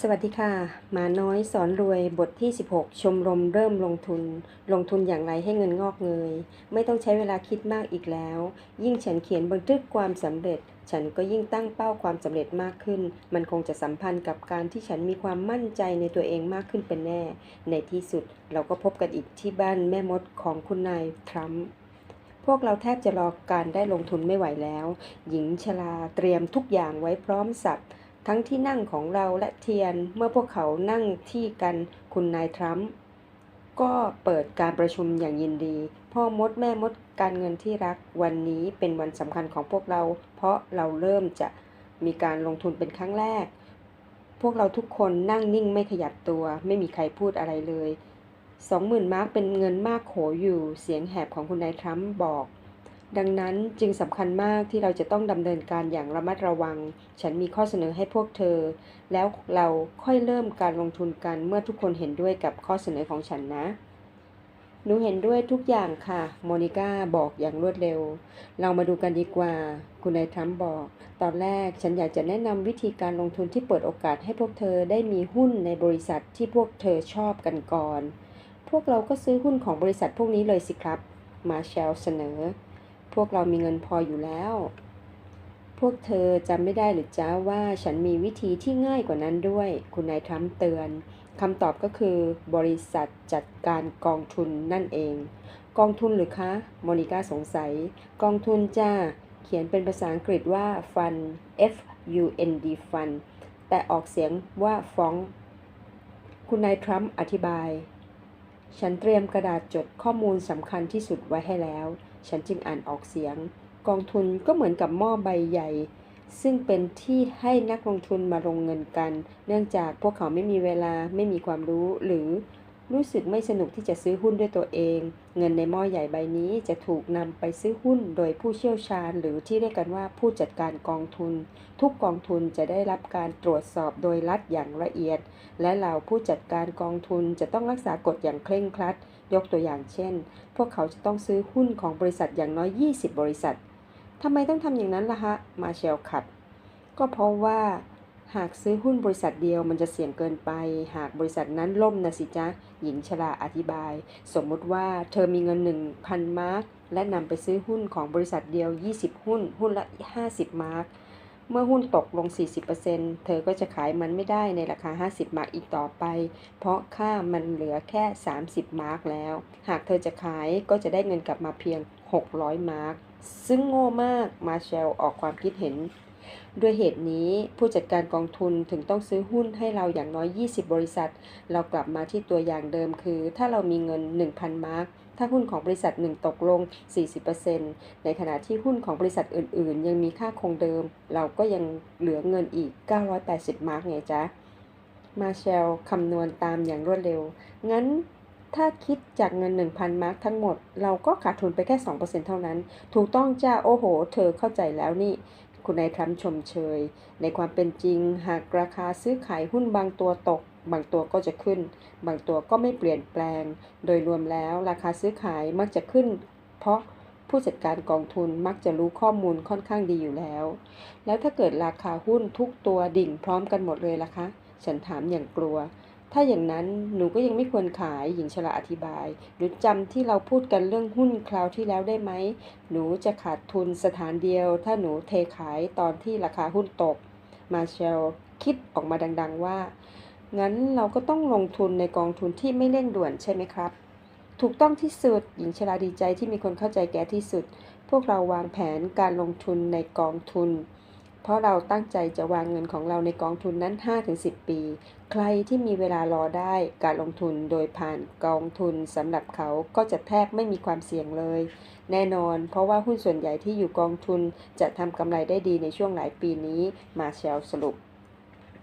สวัสดีค่ะ หมาน้อยสอนรวยบทที่ 16 ชมรมเริ่มลงทุน ลงทุนอย่างไรให้เงินงอกเงย ไม่ต้องใช้เวลาคิดมากอีกแล้ว ยิ่งฉันเขียนบันทึกความสำเร็จ ฉันก็ยิ่งตั้งเป้าความสำเร็จมากขึ้น มันคงจะสัมพันธ์กับการที่ฉันมีความมั่นใจในตัวเองมากขึ้นเป็นแน่ ในที่สุดเราก็พบกันอีกที่บ้านแม่มดของคุณนายทรัมป์พวกเราแทบจะรอการได้ลงทุนไม่ไหวแล้ว หญิงชราเตรียมทุกอย่างไว้พร้อมสับ ทั้งที่นั่งของเราและเทียนเมื่อพวกเขานั่งที่กันคุณนายทรัมป์ก็เปิดการประชุมอย่างยินดี พ่อมดแม่มดการเงินที่รักวันนี้เป็นวันสำคัญของพวกเรา เพราะเราเริ่มจะมีการลงทุนเป็นครั้งแรก พวกเราทุกคนนั่งนิ่งไม่ขยับตัว ไม่มีใครพูดอะไรเลยสองหมื่นมาร์กเป็นเงินมากโขอยู่เสียงแหบของคุณนายทรัมป์บอก ดังนั้นจึงสำคัญมากที่เราจะต้องดำเนินการอย่างระมัดระวัง ฉันมีข้อเสนอให้พวกเธอ แล้วเราค่อยเริ่มการลงทุนกันเมื่อทุกคนเห็นด้วยกับข้อเสนอของฉันนะ หนูเห็นด้วยทุกอย่างค่ะ โมนิก้าบอกอย่างรวดเร็ว เรามาดูกันดีกว่า คุณนายทรัมป์บอก ตอนแรกฉันอยากจะแนะนำวิธีการลงทุนที่เปิดโอกาสให้พวกเธอได้มีหุ้นในบริษัทที่พวกเธอชอบกันก่อน พวกเราก็ซื้อหุ้นของบริษัทพวกนี้เลยสิครับ มาเชลเสนอ พวกเรามีเงินพออยู่แล้ว พวกเธอจำไม่ได้หรือจ้าว่าฉันมีวิธีที่ง่ายกว่านั้นด้วย คุณนายทรัมป์เตือนคำตอบก็คือบริษัทจัดการกองทุนนั่นเอง กองทุนหรือคะโมนิก้าสงสัย กองทุนจ้า เขียนเป็นภาษาอังกฤษว่า fund F U N D fund แต่ออกเสียงว่าฟ้อง คุณนายทรัมป์อธิบาย ฉันเตรียมกระดาษจดข้อมูลสำคัญที่สุดไว้ให้แล้ว ฉันจึงอ่านออกเสียง กองทุนก็เหมือนกับหม้อใบใหญ่ ซึ่งเป็นที่ให้นักลงทุนมาลงเงินกัน เนื่องจากพวกเขาไม่มีเวลาไม่มีความรู้หรือรู้สึกไม่สนุกที่จะซื้อหุ้นด้วยตัวเอง เงินในหม้อใหญ่ใบนี้จะถูกนำไปซื้อหุ้นโดยผู้เชี่ยวชาญ หรือที่เรียกกันว่าผู้จัดการกองทุน ทุกกองทุนจะได้รับการตรวจสอบโดยรัฐอย่างละเอียด และเหล่าผู้จัดการกองทุนจะต้องรักษากฎอย่างเคร่งครัด ยกตัวอย่างเช่น พวกเขาจะต้องซื้อหุ้นของบริษัทอย่างน้อย 20 บริษัททำไมต้องทำอย่างนั้นล่ะฮะ มาเชลขัด ก็เพราะว่า หากซื้อหุ้นบริษัทเดียวมันจะเสี่ยงเกินไป หากบริษัทนั้นล่มนะสิจ๊ะ หญิงชราอธิบาย สมมุติว่าเธอมีเงิน 1,000 มาร์กและนำไปซื้อหุ้นของบริษัทเดียว 20 หุ้น หุ้นละ 50 มาร์ก เมื่อหุ้นตกลง 40%เธอก็จะขายมันไม่ได้ในราคา 50 มาร์กอีกต่อไป เพราะค่ามันเหลือแค่ 30 มาร์กแล้ว หากเธอจะขายก็จะได้เงินกลับมาเพียง 600 มาร์กซึ่งโง่มาก มาเชลออกความคิดเห็น ด้วยเหตุนี้ผู้จัดการกองทุนถึงต้องซื้อหุ้นให้เราอย่างน้อย 20 บริษัท เรากลับมาที่ตัวอย่างเดิมคือ ถ้าเรามีเงิน 1,000 มาร์กถ้าหุ้นของบริษัทหนึ่งตกลง 40%ในขณะที่หุ้นของบริษัทอื่น ๆ ยังมีค่าคงเดิม เราก็ยังเหลือเงินอีก 980 มาร์กไงจ๊ะ มาเชลคำนวณตามอย่างรวดเร็ว งั้นถ้าคิดจากเงิน 1,000 มาร์กทั้งหมด เราก็ขาดทุนไปแค่ 2%เท่านั้น ถูกต้องจ้า โอ้โห เธอเข้าใจแล้วนี่ คุณนายทรัมป์ชมเชย ในความเป็นจริง หากราคาซื้อขายหุ้นบางตัวตก บางตัวก็จะขึ้น บางตัวก็ไม่เปลี่ยนแปลง โดยรวมแล้วราคาซื้อขายมักจะขึ้น เพราะผู้จัดการกองทุนมักจะรู้ข้อมูลค่อนข้างดีอยู่แล้ว แล้วถ้าเกิดราคาหุ้นทุกตัวดิ่งพร้อมกันหมดเลยล่ะคะ ฉันถามอย่างกลัว ถ้าอย่างนั้นหนูก็ยังไม่ควรขายหญิงชราอธิบาย หนูจำที่เราพูดกันเรื่องหุ้นคราวที่แล้วได้ไหม หนูจะขาดทุนสถานเดียว ถ้าหนูเทขายตอนที่ราคาหุ้นตก มาเชลคิดออกมาดังๆว่า งั้นเราก็ต้องลงทุนในกองทุนที่ไม่เร่งด่วนใช่ไหมครับ ถูกต้องที่สุด หญิงชราดีใจที่มีคนเข้าใจแกที่สุด พวกเราวางแผนการลงทุนในกองทุน เพราะเราตั้งใจจะวางเงินของเราในกองทุนนั้น 5-10 ปี ใครที่มีเวลารอได้การลงทุนโดยผ่านกองทุนสำหรับเขาก็จะแทบไม่มีความเสี่ยงเลย แน่นอน เพราะว่าหุ้นส่วนใหญ่ที่อยู่กองทุนจะทำกำไรได้ดีในช่วงหลายปีนี้ มาเชลสรุป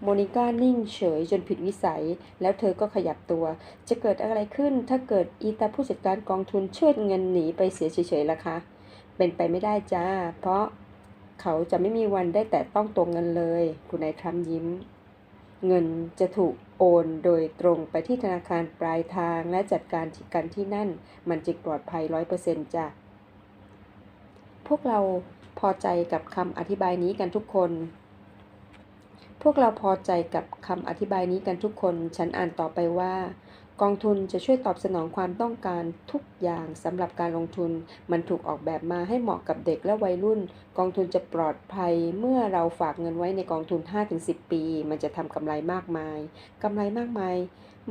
โมนิก้านิ่งเฉยจนผิดวิสัย แล้วเธอก็ขยับตัว จะเกิดอะไรขึ้นถ้าเกิดอีตาผู้จัดการกองทุนเชิดเงินหนีไปเสียเฉยๆล่ะคะ เป็นไปไม่ได้จ้า เพราะ เขาจะไม่มีวันได้แต่ต้องตัวเงินเลย คุณนายทรัมป์ยิ้ม เงินจะถูกโอนโดยตรงไปที่ธนาคารปลายทางและจัดการกันที่นั่น มันจึงปลอดภัยร้อยเปอร์เซ็นต์จ้ะ พวกเราพอใจกับคำอธิบายนี้กันทุกคน พวกเราพอใจกับคำอธิบายนี้กันทุกคน ฉันอ่านต่อไปว่า กองทุนจะช่วยตอบสนองความต้องการทุกอย่างสำหรับการลงทุน มันถูกออกแบบมาให้เหมาะกับเด็กและวัยรุ่น กองทุนจะปลอดภัยเมื่อเราฝากเงินไว้ในกองทุน 5-10 ปี มันจะทำกำไรมากมายกำไรมากมาย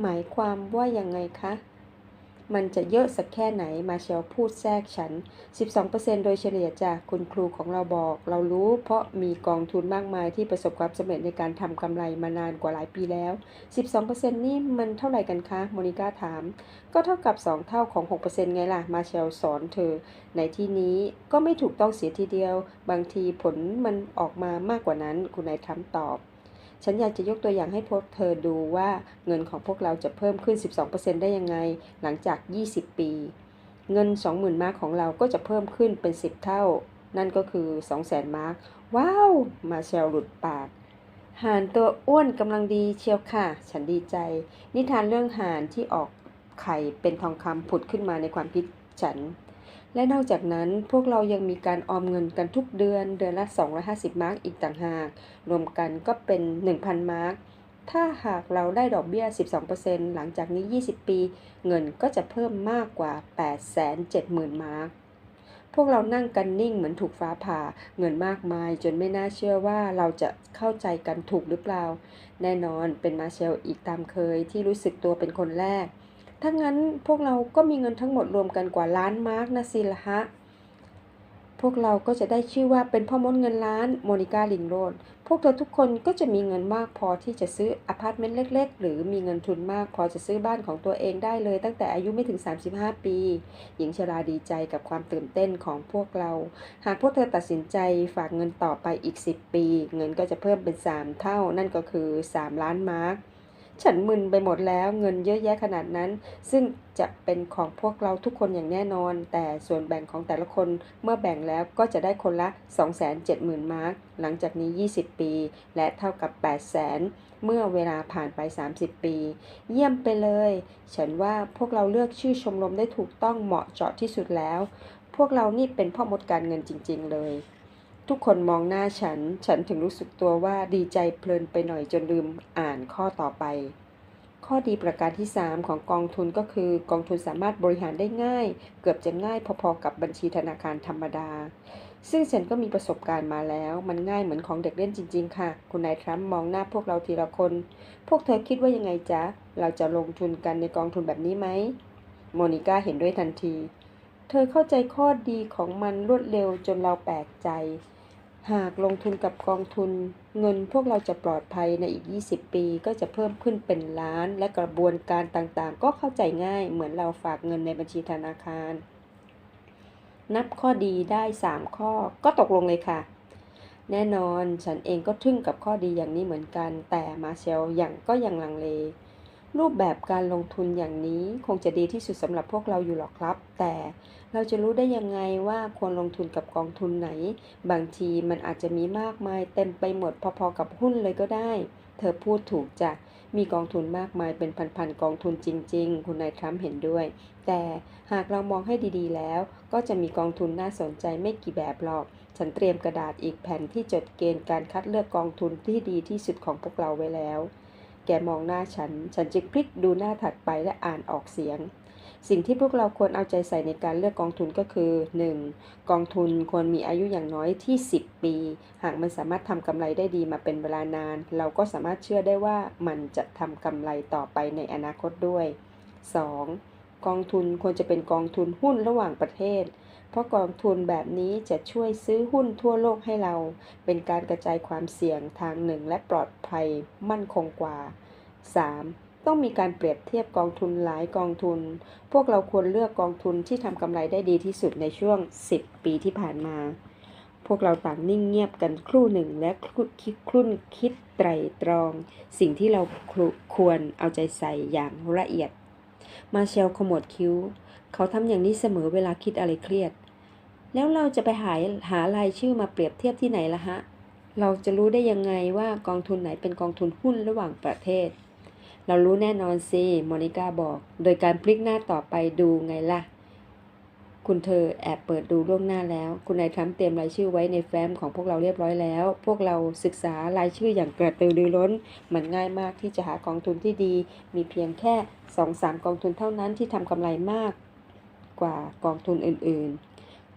หมายความว่ายังไงคะ มันจะเยอะสักแค่ไหนมาเชลพูดแทรกฉัน 12%โดยเฉลี่ยจากคุณครูของเราบอก เรารู้เพราะมีกองทุนมากมายที่ประสบความสำเร็จในการทำกำไรมานานกว่าหลายปีแล้ว 12%นี่มันเท่าไหร่กันคะโมนิก้าถาม ก็เท่ากับ 2 เท่าของ 6%ไงล่ะ มาเชลสอนเธอ ในที่นี้ก็ไม่ถูกต้องเสียทีเดียว บางทีผลมันออกมามากกว่านั้น คุณนายทรัมตอบ ฉันอยากจะยกตัวอย่างให้พวกเธอดูว่าเงินของพวกเราจะเพิ่มขึ้น 12%ได้ยังไงหลังจาก 20 ปี เงิน 20,000 มาร์กของเราก็จะเพิ่มขึ้นเป็น 10 เท่า นั่นก็คือ 200,000 มาร์กว้าว มาเชลหลุดปากห่านตัวอ้วนกำลังดีเชียวค่ะ ฉันดีใจ นิทานเรื่องห่านที่ออกไข่เป็นทองคำผุดขึ้นมาในความคิดฉัน และนอกจากนั้นพวกเรายังมีการออมเงินกันทุกเดือน เดือนละ 250 มาร์กอีกต่างหาก รวมกันก็เป็น 1,000 มาร์กถ้าหากเราได้ดอกเบี้ย 12%หลังจากนี้ 20 ปี เงินก็จะเพิ่มมากกว่า 870,000 มาร์กพวกเรานั่งกันนิ่งเหมือนถูกฟ้าผ่า เงินมากมายจนไม่น่าเชื่อว่าเราจะเข้าใจกันถูกหรือเปล่า แน่นอนเป็นมาเชลอีกตามเคยที่รู้สึกตัวเป็นคนแรก ถ้างั้นพวกเราก็มีเงินทั้งหมดรวมกันกว่าล้านมาร์กนะสิละฮะ พวกเราก็จะได้ชื่อว่าเป็นพ่อมดเงินล้านโมนิกาลิงโรดพวกเธอทุกคนก็จะมีเงินมากพอที่จะซื้ออพาร์ตเมนต์เล็ก ๆ หรือมีเงินทุนมากพอจะซื้อบ้านของตัวเองได้เลย ตั้งแต่อายุไม่ถึง 35 ปี หญิงชราดีใจกับความตื่นเต้นของพวกเรา หากพวกเธอตัดสินใจฝากเงินต่อไปอีก 10 ปี เงินก็จะเพิ่มเป็น 3 เท่า นั่นก็คือ 3 ล้านมาร์ก ฉันมึนไปหมดแล้วเงินเยอะแยะขนาดนั้น ซึ่งจะเป็นของพวกเราทุกคนอย่างแน่นอน แต่ส่วนแบ่งของแต่ละคนเมื่อแบ่งแล้วก็จะได้คนละ 270,000 มาร์กหลังจากนี้ 20 ปี และเท่ากับ 800,000 เมื่อเวลาผ่านไป 30 ปี เยี่ยมไปเลย ฉันว่าพวกเราเลือกชื่อชมรมได้ถูกต้องเหมาะเจาะที่สุดแล้ว พวกเรานี่เป็นพ่อมดการเงินจริง ๆ เลย ทุกคนมองหน้าฉัน ฉันถึงรู้สึกตัวว่าดีใจเพลินไปหน่อยจนลืมอ่านข้อต่อไป ข้อดีประการที่ 3 ของกองทุนก็คือกองทุนสามารถบริหารได้ง่าย เกือบจะง่ายพอๆกับบัญชีธนาคารธรรมดา ซึ่งฉันก็มีประสบการณ์มาแล้ว มันง่ายเหมือนของเด็กเล่นจริง ๆ ค่ะ คุณนายทรัมป์มองหน้าพวกเราทีละคน พวกเธอคิดว่ายังไงจ๊ะ เราจะลงทุนกันในกองทุนแบบนี้ไหมโมนิก้าเห็นด้วยทันที เธอเข้าใจข้อดีของมันรวดเร็วจนเราแปลกใจ หากลงทุนกับกองทุน เงินพวกเราจะปลอดภัยในอีก 20 ปีก็จะเพิ่มขึ้นเป็นล้าน และกระบวนการต่างๆ ก็เข้าใจง่าย เหมือนเราฝากเงินในบัญชีธนาคาร นับข้อดีได้ 3 ข้อก็ตกลงเลยค่ะ แน่นอนฉันเองก็ทึ่งกับข้อดีอย่างนี้เหมือนกัน แต่มาเชลยังก็ยังลังเล รูปแบบการลงทุนอย่างนี้คงจะดีที่สุดสำหรับพวกเราอยู่หรอกครับ แต่เราจะรู้ได้ยังไงว่าควรลงทุนกับกองทุนไหน บางทีมันอาจจะมีมากมายเต็มไปหมดพอๆกับหุ้นเลยก็ได้ เธอพูดถูกจ้ะมีกองทุนมากมายเป็นพันๆกองทุนจริง ๆ คุณนายทรัมป์เห็นด้วย แต่หากเรามองให้ดีๆ แล้ว ก็จะมีกองทุนน่าสนใจไม่กี่แบบหรอก ฉันเตรียมกระดาษอีกแผ่นที่จดเกณฑ์การคัดเลือกกองทุนที่ดีที่สุดของพวกเราไว้แล้ว แกมองหน้าฉัน ฉันจึงพลิกดูหน้าถัดไปและอ่านออกเสียง สิ่งที่พวกเราควรเอาใจใส่ในการเลือกกองทุนก็คือ 1. กองทุนควรมีอายุอย่างน้อยที่ 10 ปี หากมันสามารถทำกำไรได้ดีมาเป็นเวลานาน เราก็สามารถเชื่อได้ว่ามันจะทำกำไรต่อไปในอนาคตด้วย 2. กองทุนควรจะเป็นกองทุนหุ้นระหว่างประเทศ เพราะกองทุนแบบนี้จะช่วยซื้อหุ้นทั่วโลกให้เรา เป็นการกระจายความเสี่ยงทางหนึ่งและปลอดภัยมั่นคงกว่า 3. ต้องมีการเปรียบเทียบกองทุนหลายกองทุน พวกเราควรเลือกกองทุนที่ทำกำไรได้ดีที่สุดในช่วง 10 ปีที่ผ่านมา พวกเราต่างนิ่งเงียบกันครู่หนึ่งและคิดครุ่นคิดไตรตรอง สิ่งที่เราควรเอาใจใส่อย่างละเอียด มาเชลขมวดคิ้ว เขาทำอย่างนี้เสมอเวลาคิดอะไรเครียด แล้วเราจะไปหาหารายชื่อมาเปรียบเทียบที่ไหนล่ะฮะ เราจะรู้ได้ยังไงว่ากองทุนไหนเป็นกองทุนหุ้นระหว่างประเทศ เรารู้แน่นอนสิโมนิก้าบอก โดยการพลิกหน้าต่อไปดูไงล่ะ คุณเธอแอบเปิดดูล่วงหน้าแล้ว คุณนายทรัมป์เตรียมรายชื่อไว้ในแฟ้มของพวกเราเรียบร้อยแล้ว พวกเราศึกษารายชื่ออย่างกระตือรือร้น มันง่ายมากที่จะหากองทุนที่ดี มีเพียงแค่ 2-3 กองทุนเท่านั้นที่ทำกำไรมาก กว่ากองทุนอื่นๆ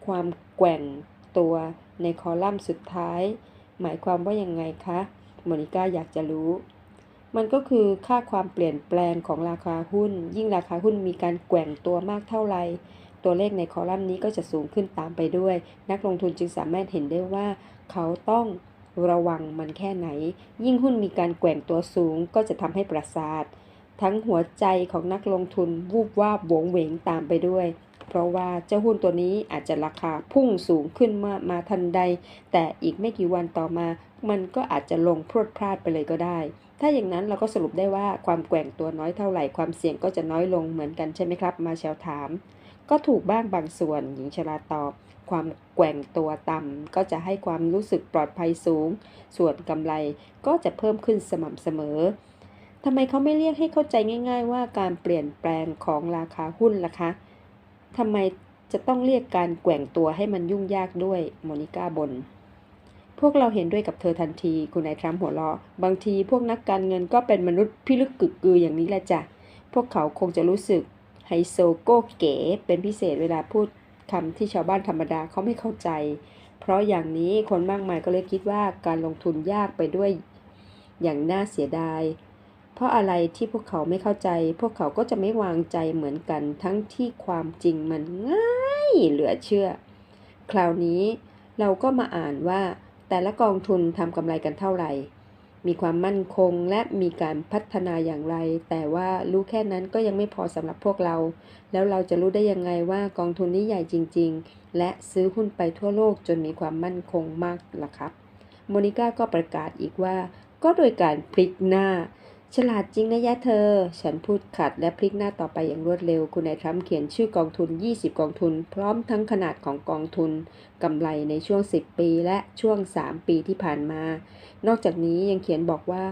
ความแกว่งตัวในคอลัมน์สุดท้าย หมายความว่ายังไงคะโมนิก้าอยากจะรู้ มันก็คือค่าความเปลี่ยนแปลงของราคาหุ้น ยิ่งราคาหุ้นมีการแกว่งตัวมากเท่าไหร่ตัวเลขในคอลัมน์นี้ก็จะสูงขึ้นตามไปด้วย นักลงทุนจึงสามารถเห็นได้ว่า เขาต้องระวังมันแค่ไหน ยิ่งหุ้นมีการแกว่งตัวสูงก็จะทำให้ประสาท ทั้งหัวใจของนักลงทุนวูบวาบโหวงเหวงตามไปด้วย เพราะว่าเจ้าหุ้นตัวนี้อาจจะราคาพุ่งสูงขึ้นมามาทันใด แต่อีกไม่กี่วันต่อมา มันก็อาจจะลงพรวดพลาดไปเลยก็ได้ ถ้าอย่างนั้นเราก็สรุปได้ว่าความแกว่งตัวน้อยเท่าไหร่ความเสี่ยงก็จะน้อยลงเหมือนกันใช่ไหมครับ มาเชลถาม ก็ถูกบ้างบางส่วนหญิงชราตอบ ความแกว่งตัวต่ำก็จะให้ความรู้สึกปลอดภัยสูง ส่วนกำไรก็จะเพิ่มขึ้นสม่ำเสมอทำไมเขาไม่เรียกให้เข้าใจง่าย ๆ ว่าการเปลี่ยนแปลงของราคาหุ้นล่ะคะ ทำไมจะต้องเรียกการแกว่งตัวให้มันยุ่งยากด้วยโมนิก้าบน พวกเราเห็นด้วยกับเธอทันที คุณนายทรัมป์หัวเราะ บางทีพวกนักการเงินก็เป็นมนุษย์พิลึกกึกกืออย่างนี้แหละจ้ะ พวกเขาคงจะรู้สึกไฮโซโก้เก๋เป็นพิเศษเวลาพูดคำที่ชาวบ้านธรรมดาเขาไม่เข้าใจ เพราะอย่างนี้คนมากมายก็เลยคิดว่าการลงทุนยากไปด้วยอย่างน่าเสียดาย เพราะอะไรที่พวกเขาไม่เข้าใจ พวกเขาก็จะไม่วางใจเหมือนกัน ทั้งที่ความจริงมันง่ายเหลือเชื่อ คราวนี้เราก็มาอ่านว่าแต่ละกองทุนทำกำไรกันเท่าไหร่ มีความมั่นคงและมีการพัฒนาอย่างไร แต่ว่ารู้แค่นั้นก็ยังไม่พอสำหรับพวกเรา แล้วเราจะรู้ได้ยังไงว่ากองทุนนี้ใหญ่จริง ๆ และซื้อหุ้นไปทั่วโลกจนมีความมั่นคงมากล่ะครับ โมนิก้าก็ประกาศอีกว่า ก็โดยการพลิกหน้า ฉลาดจริงนะยะเธอ ฉันพูดขัดและพลิกหน้าต่อไปอย่างรวดเร็ว คุณนายทรัมป์เขียนชื่อกองทุน 20 กองทุน พร้อมทั้งขนาดของกองทุนกำไรในช่วง 10 ปีและช่วง 3 ปีที่ผ่านมา นอกจากนี้ยังเขียนบอกว่า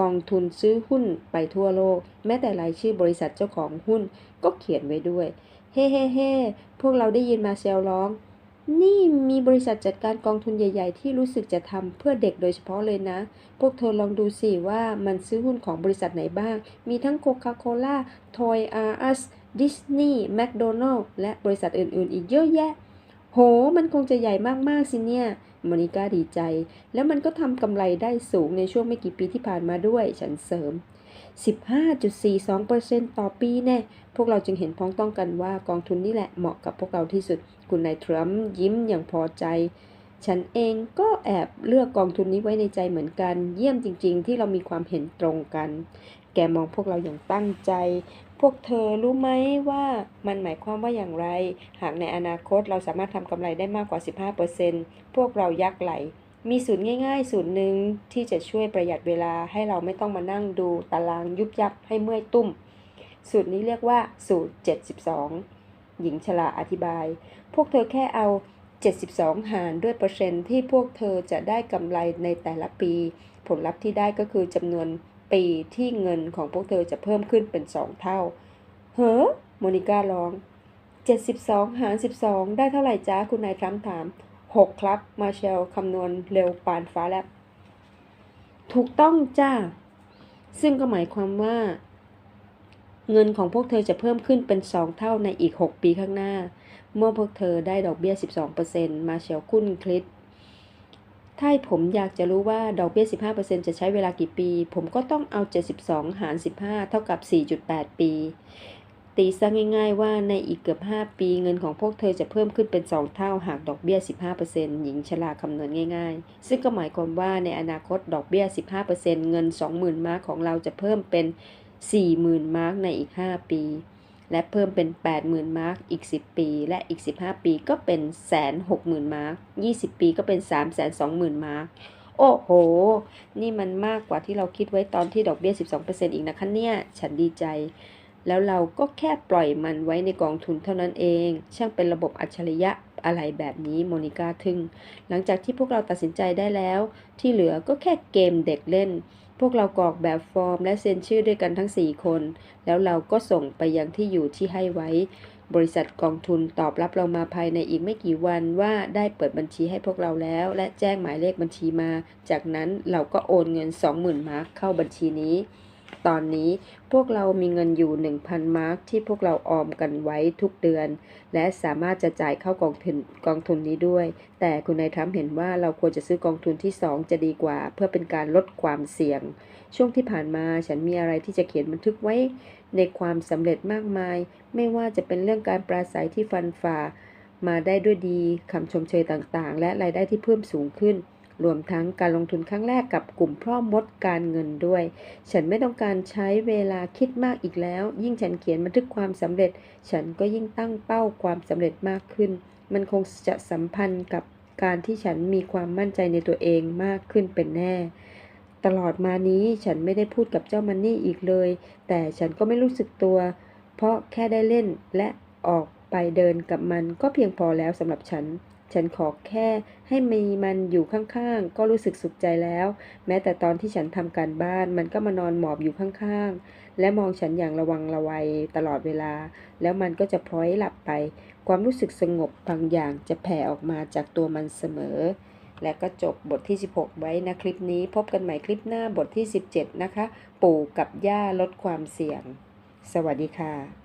กองทุนซื้อหุ้นไปทั่วโลก แม้แต่รายชื่อบริษัทเจ้าของหุ้นก็เขียนไว้ด้วย เฮ้เฮ้เฮ้พวกเราได้ยินมาเซลร้อง นี่มีบริษัทจัดการกองทุนใหญ่ ๆ ที่รู้สึกจะทำเพื่อเด็กโดยเฉพาะเลยนะ พวกเธอลองดูสิว่ามันซื้อหุ้นของบริษัทไหนบ้าง มีทั้งโคคาโคล่าทอยอาร์อัสดิสนีย์แมคโดนัลล์และบริษัทอื่น ๆ อีกเยอะแยะ โห มันคงจะใหญ่มาก ๆ สิเนี่ยโมนิก้าดีใจ แล้วมันก็ทำกำไรได้สูงในช่วงไม่กี่ปีที่ผ่านมาด้วย ฉันเสริม 15.42%ต่อปีแน่พวกเราจึงเห็นพ้องต้องกันว่ากองทุนนี่แหละเหมาะกับพวกเราที่สุด คุณนายทรัมป์ยิ้มอย่างพอใจ ฉันเองก็แอบเลือกกองทุนนี้ไว้ในใจเหมือนกัน เยี่ยมจริง ๆ ที่เรามีความเห็นตรงกัน แกมองพวกเราอย่างตั้งใจ พวกเธอรู้ไหมว่ามันหมายความว่าอย่างไร หากในอนาคตเราสามารถทำกำไรได้มากกว่า 15%พวกเรายักไหล มีสูตรง่ายๆ สูตรหนึ่งที่จะช่วยประหยัดเวลาให้เราไม่ต้องมานั่งดูตารางยุบยับให้เมื่อยตุ้ม สูตรนี้เรียกว่าสูตร 72 หญิงชลาอธิบาย พวกเธอแค่เอา 72 หารด้วยเปอร์เซ็นต์ที่พวกเธอจะได้กำไรในแต่ละปี ผลลัพธ์ที่ได้ก็คือจำนวนปีที่เงินของพวกเธอจะเพิ่มขึ้นเป็น 2 เท่า เฮ้อโมนิก้าร้อง 72 หาร 12 ได้เท่าไหร่จ้าคุณนายทรัมป์ถาม 6 ครับ มาเชลคำนวณเร็วปานฟ้าแลบถูกต้องจ้า ซึ่งก็หมายความว่า เงินของพวกเธอจะเพิ่มขึ้นเป็น 2 เท่าในอีก 6 ปีข้างหน้า เมื่อพวกเธอได้ดอกเบี้ย 12%มาเชลคุ้นคลิดถ้าผมอยากจะรู้ว่าดอกเบี้ย 15%จะใช้เวลากี่ปี ผมก็ต้องเอา 72 หาร 15 เท่ากับ 4.8 ปี ตีซะง่าย ๆ ว่าในอีกเกือบ 5 ปีเงินของพวกเธอจะเพิ่มขึ้นเป็น 2 เท่าหากดอกเบี้ย 15%หญิงชราคำนวณง่าย ๆ ซึ่งก็หมายความว่าในอนาคตดอกเบี้ย 15%เงิน 20,000 มาร์กของเราจะเพิ่มเป็น 40,000 มาร์กในอีก 5 ปี และเพิ่มเป็น 80,000 มาร์กอีก 10 ปี และอีก 15 ปีก็เป็น160,000มาร์ก20 ปีก็เป็น 320,000 มาร์กโอ้โห นี่มันมากกว่าที่เราคิดไว้ตอนที่ดอกเบี้ย 12%อีกนะคะเนี่ย ฉันดีใจ แล้วเราก็แค่ปล่อยมันไว้ในกองทุนเท่านั้นเอง ช่างเป็นระบบอัจฉริยะอะไรแบบนี้โมนิกาทึ่ง หลังจากที่พวกเราตัดสินใจได้แล้ว ที่เหลือก็แค่เกมเด็กเล่น พวกเรากรอกแบบฟอร์ม และเซ็นชื่อด้วยกันทั้ง 4 คน แล้วเราก็ส่งไปยังที่อยู่ที่ให้ไว้ บริษัทกองทุนตอบรับเรามาภายในอีกไม่กี่วันว่าได้เปิดบัญชีให้พวกเราแล้ว และแจ้งหมายเลขบัญชีมา จากนั้นเราก็โอนเงิน 20,000มาร์คเข้าบัญชีนี้ ตอนนี้พวกเรามีเงินอยู่ 1,000 มาร์คที่พวกเราออมกันไว้ทุกเดือน และสามารถจะจ่ายเข้ากองทุนกองทุนนี้ด้วย แต่คุณนายทรัมป์เห็นว่าเราควรจะซื้อกองทุนที่ 2 จะดีกว่า เพื่อเป็นการลดความเสี่ยง ช่วงที่ผ่านมาฉันมีอะไรที่จะเขียนบันทึกไว้ ในความสำเร็จมากมาย ไม่ว่าจะเป็นเรื่องการปราศัยที่ฟันฝ่ามาได้ด้วยดีคำชมเชยต่างๆ และรายได้ที่เพิ่มสูงขึ้น รวมทั้งการลงทุนครั้งแรกกับกลุ่มพร่อมดการเงินด้วย ฉันไม่ต้องการใช้เวลาคิดมากอีกแล้ว ยิ่งฉันเขียนบันทึกความสำเร็จ ฉันก็ยิ่งตั้งเป้าความสำเร็จมากขึ้น มันคงจะสัมพันธ์กับการที่ฉันมีความมั่นใจในตัวเองมากขึ้นเป็นแน่ ตลอดมานี้ฉันไม่ได้พูดกับเจ้ามันนี่อีกเลย แต่ฉันก็ไม่รู้สึกตัว เพราะแค่ได้เล่นและออกไปเดินกับมันก็เพียงพอแล้วสำหรับฉัน ฉันขอแค่ให้มีมันอยู่ข้างๆ ก็รู้สึกสุขใจแล้ว แม้แต่ตอนที่ฉันทำการบ้านมันก็มานอนหมอบอยู่ข้างๆ และมองฉันอย่างระวังระวัยตลอดเวลา แล้วมันก็จะพลอยหลับไป ความรู้สึกสงบบางอย่างจะแผ่ออกมาจากตัวมันเสมอ และก็จบบทที่ 16 ไว้นะคลิปนี้ พบกันใหม่คลิปหน้าบทที่ 17 นะคะ ปู่กับย่าลดความเสี่ยง สวัสดีค่ะ